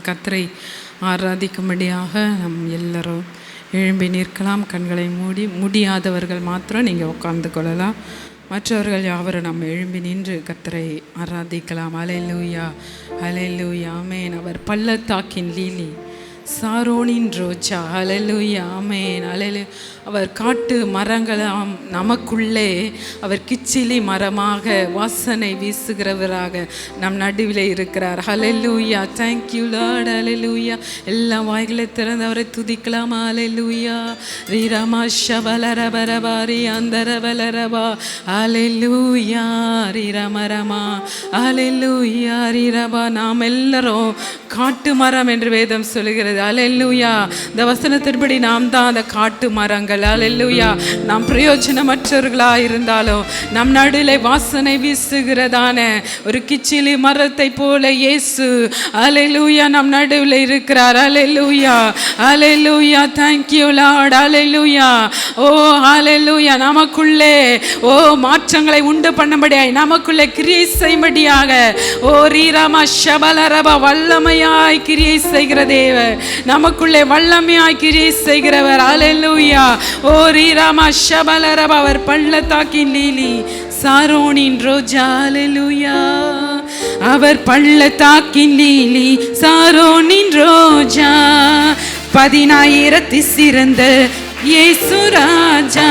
நம்ம கத்தரை ஆராதிக்கும்படியாக நம் எல்லோரும் எழும்பி நிற்கலாம். கண்களை மூடி முடியாதவர்கள் மாத்திரம் நீங்கள் உட்கார்ந்து கொள்ளலாம். மற்றவர்கள் யாவரும் நம்ம எழும்பி நின்று கத்தரை ஆராதிக்கலாம். அலை லூயா அலை லூயா ஆமேன் அவர் பள்ளத்தாக்கின் லீலி. சாரோனின் ரோஜா அலலுயா ஆமேன் அலலு அவர் காட்டு மரங்களாம் நமக்குள்ளே அவர் கிச்சிலி மரமாக வாசனை வீசுகிறவராக நம் நடுவில் இருக்கிறார். ஹலலூயா தேங்க்யூ லார்ட் அலலூயா எல்லா வாய்களை திறந்து அவரை துதிக்கலாம் அலலூயா ரீரமா ஷபலரபரபாரி அந்தரபலரபா அலலூயா ரீரமரமா அலலூயா ரீரபா. நாம் எல்லாரும் காட்டு மரம் என்று வேதம் சொல்லுகிறது. அலெல்லூயா இந்த வசனத்தின்படி நாம் தான் அந்த காட்டு மரங்கள் அலெல்லூயா நாம் பிரயோஜனமற்றவர்களா இருந்தாலும் நம் நடுவில் வாசனை வீசுகிறதான ஒரு கிச்சிலி மரத்தை போல இயேசு அலெல்லூயா நம் நடுவில் இருக்கிறார் hallelujah hallelujah thank you lord hallelujah oh hallelujah நமக்குள்ளே ஓ மாற்றங்களை உண்டு பண்ணும்படியாய் நமக்குள்ளே கிரியை செய்யும்படியாக ஓ ரீராமா ஷபலரபா வல்லமையாய் கிரியை செய்கிற தேவர் நமக்குள்ளே வல்லமையாய் கிரியை செய்கிறவர். அலெல்லூயா ஓ ரீராமா ஷபலரப அவர் பள்ளத்தாக்கின் லீலி சாரோனின் ரோஜா அலெல்லூயா அவர் பள்ளத்தாக்கின் லீலி சாரோனின் ரோஜா. பதினாயிரத்தி சிறந்த இயேசு ராஜா.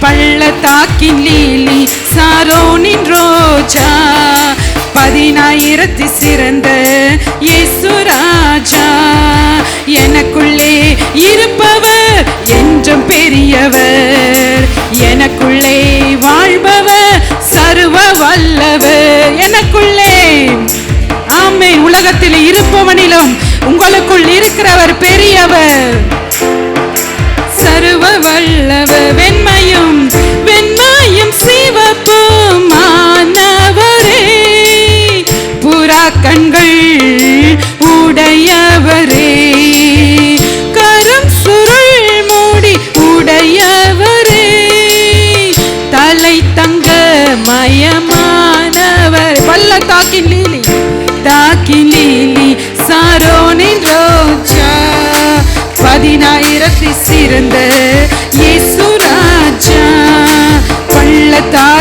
பள்ளத்தாக்கின் லீலி சாரோனின் ரோஜா. பதினாயிரத்தி சிறந்த இயேசு ராஜா. எனக்குள்ளே இருப்பவர் என்றும் பெரியவர். எனக்குள்ளே வாழ்பவர் சர்வ வல்லவர் எனக்குள்ளே ஆமை உலகத்தில் இருப்பவனிலும் உங்களுக்குள் இருக்கிறவர் பெரியவர். மயமானவர். பள்ளத்தாக்கின் லீலி தாக்கின் லீலி சாரோனின் ரோஜா. பதினாயிரத்தி சிறந்த இயேசு ராஜா. பள்ளத்தாக்கின்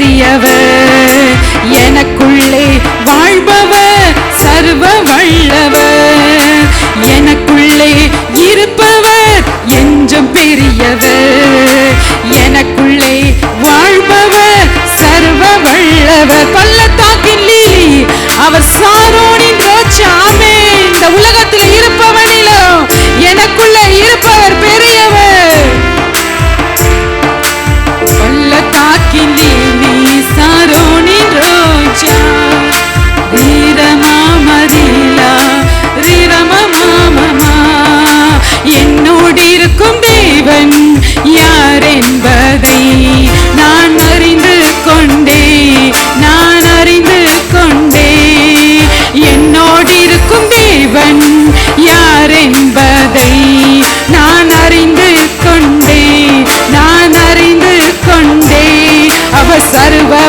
பெரியவர் எனக்குள்ளே வாழ்பவர் சர்வ வல்லவர் எனக்குள்ளே இருப்பவர் என்றும் பெரியவர். எனக்குள்ளே வாழ்பவர் சர்வ வல்லவர் பள்ளத்தாக்கின் லீலி அவர்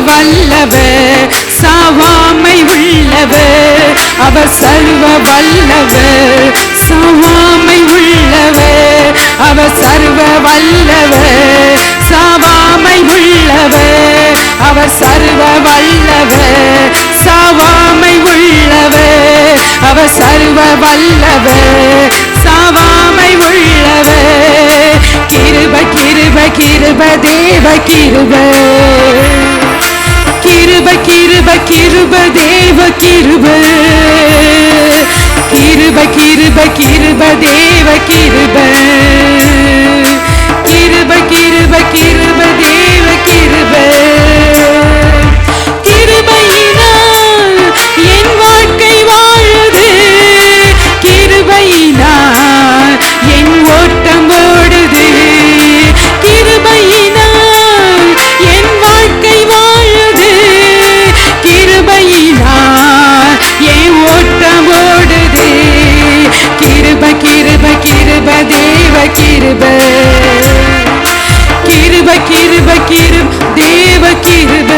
வல்லவர் சாவாமை உள்ளவர் அவர் சர்வ வல்லவர் சாவாமை உள்ளவர் அவர் சர்வ வல்லவர் சாவாமை உள்ளவர் அவர் சர்வ வல்லவர் சாவாமை உள்ளவர் அவர் சர்வ வல்லவர் சாவாமை உள்ளவர் கிருப கிருப கிருப தேவ கிருப. கிருப கிருப கிருப தேவ கிருப. கிருப கிருப கிருப தேவ கிருப. கிருப கிருப கிருப தேவ கிருப. கிருப. கிருப கிருப கிருப தேவ கிருப.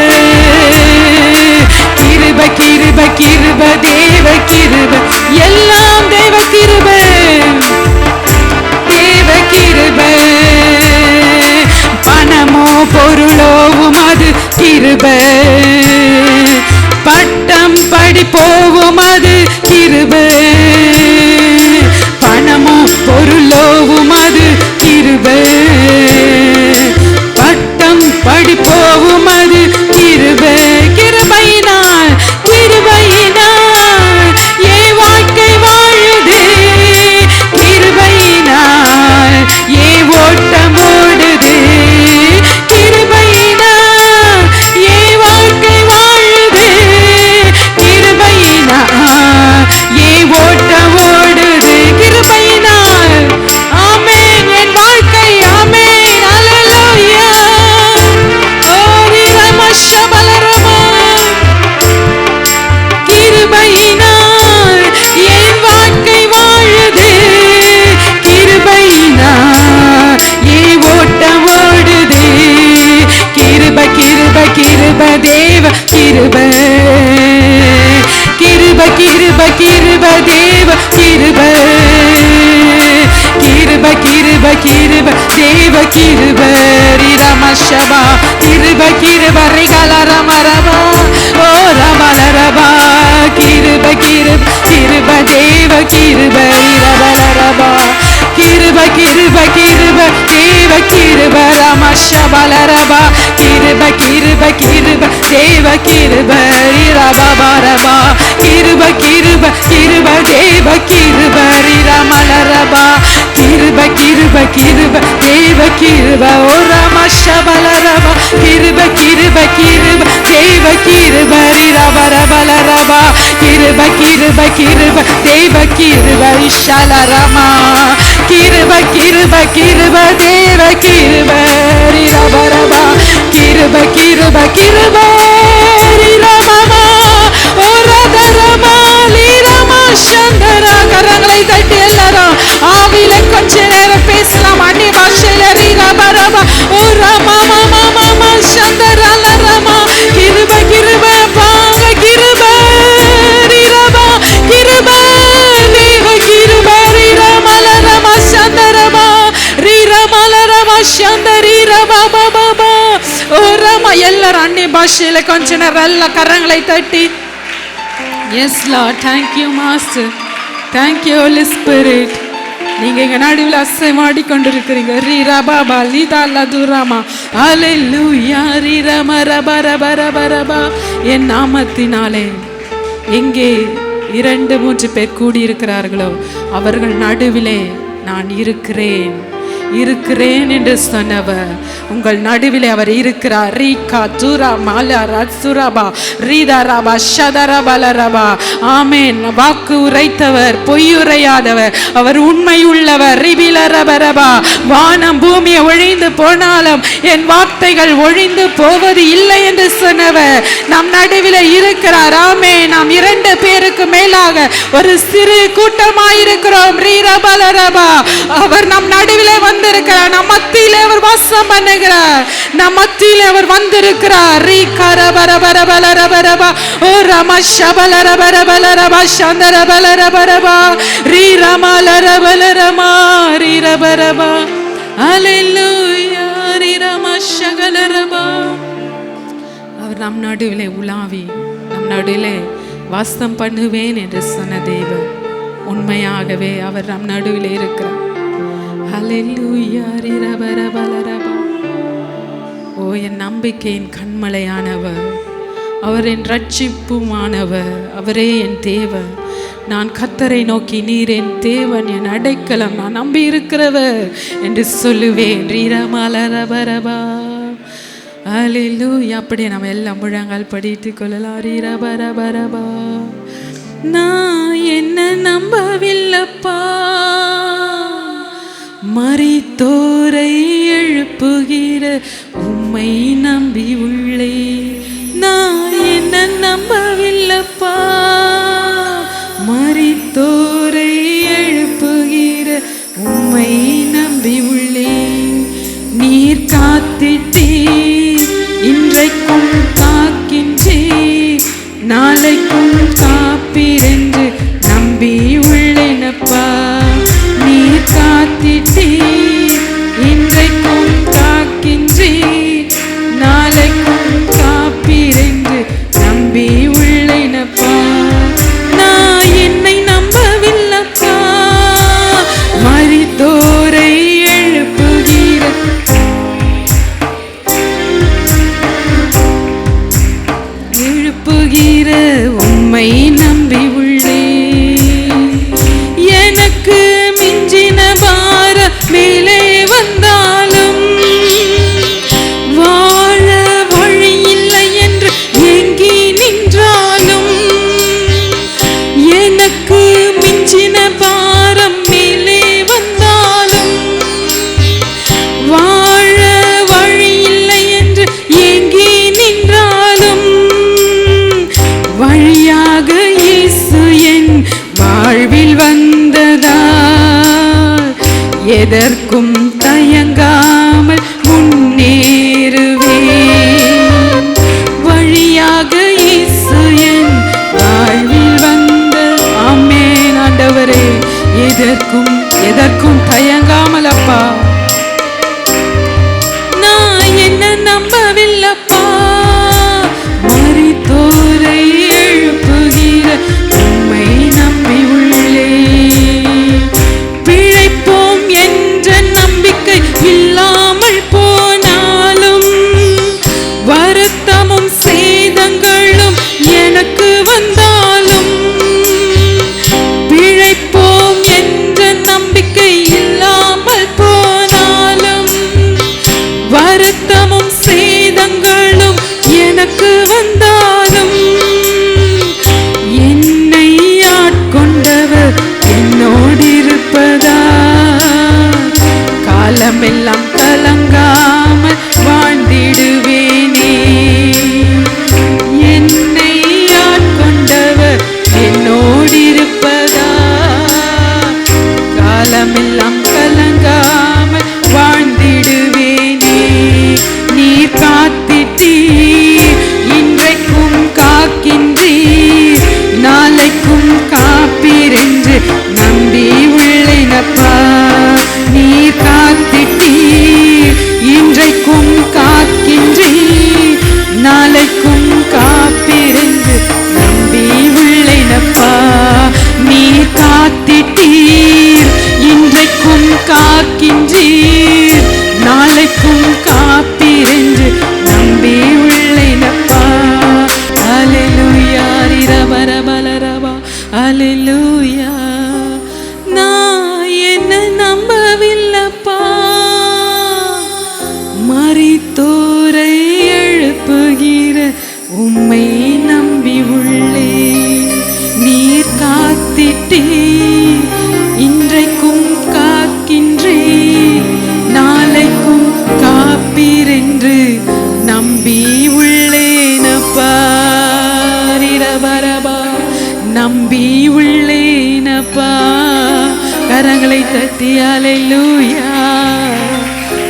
கிருப கிருப கிருப தேவ கிருப. எல்லாம் தேவ கிருப. தேவ கிருப. பணமோ பொருளோ உமது கிருப. பட்டம் படி அது கிருப கிருப தேவ கிருப. ரிரமஷபா கிருப கிருப. ரிகல ரம ரபா ஓ ரமல ரபா கிருப கிருப கிருப. தேவ கிருப ரிரபல ரபா கிருப கிருப கிருப. தேவ கிருப. ரமஷபல ரபா கிருப கிருப கிருப. தேவ கிருப. ரிரபா ரபா கிருப கிருப கிருப. தேவ கிருப. கிருப ஓ ரம சபல ரபா கிருப கிருப கிருப. தெய்வ கிருப ரப ரபல ரபா. கிருப கிருப கிருப. தெய்வ கிருப இஷால ரம. கிருப கிருப கிருப. தேவ கிருப ரப ரபா. கிருப கிருப கிருப ரமமா ஓ ரத ரதரமா லிரமா சந்தரா கரங்களை தட்டி எல்லாரும் எல்லாரும் கொஞ்ச நேரம் எல்லா கரங்களை தட்டி. Yes law thank you master thank you holy spirit நீங்க எங்க நடுவில் அசைமாடி கொண்டிருக்கிறீங்க. ரீ ரபா பா லீதா லதுராமா லூயா ரீ ரம ரப ரப ரப ரபா என் நாமத்தினாலே எங்கே இரண்டு மூன்று பேர் கூடியிருக்கிறார்களோ அவர்கள் நடுவிலே நான் இருக்கிறேன். இருக்கிறேன் என்று சொன்னவர். உங்கள் நடுவில் அவர் இருக்கிறார். ரீகா துரா மாலா ரத்சுரபா ரீதாராபா ஷதரபலரபா ஆமேன். வாக்கு உரைத்தவர் பொய்யுரையாதவர் அவர் உண்மை உள்ளவர். ரிபிலரபரபா வானம் பூமியை ஒழிந்து போனாலும் என் வார்த்தைகள் ஒழிந்து போவது இல்லை என்று சொன்னவர். நம் நடுவில் இருக்கிறார். ஆமே நாம் இரண்டு பேருக்கு மேலாக ஒரு சிறு கூட்டமாயிருக்கிறோம். ரீரபலரபா அவர் நம் நடுவில் வந்து வந்திருக்கிறார் நம் மத்தியிலே அவர் வாசம் பண்ணுகிறார் நம் மத்தியிலே அவர் வந்திருக்கிறார் ரீ கர பர பர பல ரப ஓ ரம ஷபல ரப ரப ல சந்தர பல ரப ரீ ரம லர ரப ல ரமா ரீ ரப ரபா ரீ ரம ஷகல ரபா அவர் நம் நடுவிலே உலாவி நம் நடுவிலே வாசம் பண்ணுவேன் என்று சொன்ன தேவன் உண்மையாகவே அவர் நம் நடுவில் இருக்கிறார் ஓ oh, என் நம்பிக்கையின் கண்மலையானவர். அவர் என் ரட்சிப்புமானவர் அவரே என் தேவன். நான் கத்தரை நோக்கி நீர் என் தேவன் என் அடைக்கலம். நான் நம்பி இருக்கிறவர் என்று சொல்லுவேன். ரீரமலரபரபா. அலிலூயா அப்படியே நம்ம எல்லாம் முழங்கால் படித்து கொள்ளலாம். ரீரபரபரபா. நான் என்ன நம்பவில்லப்பா. மறித்தோரை எழுப்புகிற உம்மை நம்பி உள்ளே. நான் என்ன நம்பவில்லப்பா. மறித்தோரை எழுப்புகிற உம்மை நம்பி உள்ளே. நீர் காத்திட்டே இன்றைக்கும் காக்கின்றே நாளைக்கும் காப்பீரென்று நம்பி உள்ளேனப்பா. காத்திட்டே இன்றைக்கும் காக்கின்றே நாளைக்கும் காப்பீரென்று நம்பி உள்ளேனப்பா. நான் என்னை நம்பவில்லப்பா. மரித்தோரை எழுப்புகிற எழுப்புகிற உம்மை நம்பி எதற்கும் தயங்காமல் முன்னேறுவே. வழியாக இயேசு வாழ்வில் வந்த ஆமென் ஆண்டவரே. எதற்கும் எதற்கும் தய സ്വന്തം நம்பி உள்ளேனப்பா. கரங்களை தட்டியாலே லூயா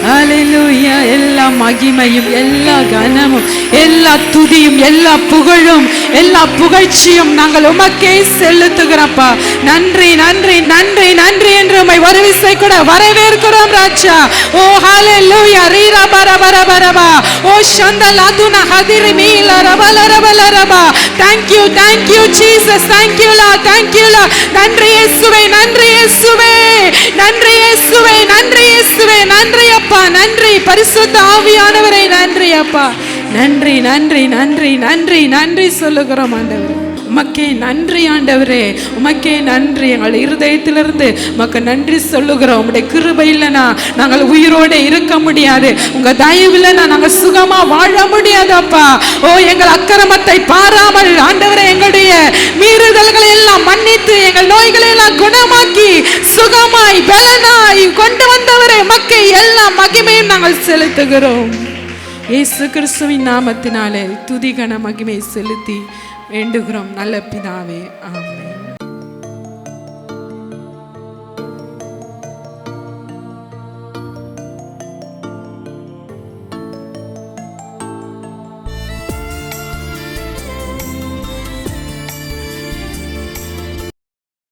எல்லா மகிமையும் எல்லா கனமும் எல்லா துதியும் எல்லா புகழும் எல்லா புகழ்ச்சியும் நாங்கள் உமக்கே செலுத்துகிறப்பா. நன்றி நன்றி நன்றி நன்றி என்று உம்மை வரவிசை கூட வரவேற்கிறோம் ராஜா. ஓ ஹalleluya ரீரா பர பர பரபா ஓ சந்தல் அதுன ஹதிரி மீல ரபல ரபல ரபா thank you thank you Jesus தேங்க்யூலா தேங்க்யூலா நன்றி இயேசுவே நன்றி இயேசுவே. நன்றி இயேசுவே நன்றி இயேசுவே. நன்றி அப்பா. அப்பா நன்றி. பரிசுத்த ஆவியானவரை நன்றி அப்பா. நன்றி நன்றி நன்றி நன்றி நன்றி சொல்லுகிறோம் ஆண்டவர். உமக்கே நன்றி ஆண்டவரே. உமக்கே நன்றி. எங்கள் இருதயத்திலிருந்து உமக்கு நன்றி சொல்லுகிறோம். உங்களுடைய கிருபை இல்லைனா நாங்கள் உயிரோடு இருக்க முடியாது. உங்கள் தயவு இல்லைனா நாங்கள் சுகமாக வாழ முடியாதப்பா ஓ எங்கள் அக்கிரமத்தை பாராமல் ஆண்டவரே எங்களுடைய மீறுதல்களை எல்லாம் மன்னித்து எங்கள் நோய்களை எல்லாம் குணமாக்கி சுகமாய் பலனாய் கொண்டு வந்தவரே மக்கள் எல்லா மகிமையும் நாங்கள் செலுத்துகிறோம். இயேசு கிறிஸ்துவின் நாமத்தினாலே துதிகன மகிமை செலுத்தி வேண்டுகிறோம். நல்ல பிதாவே.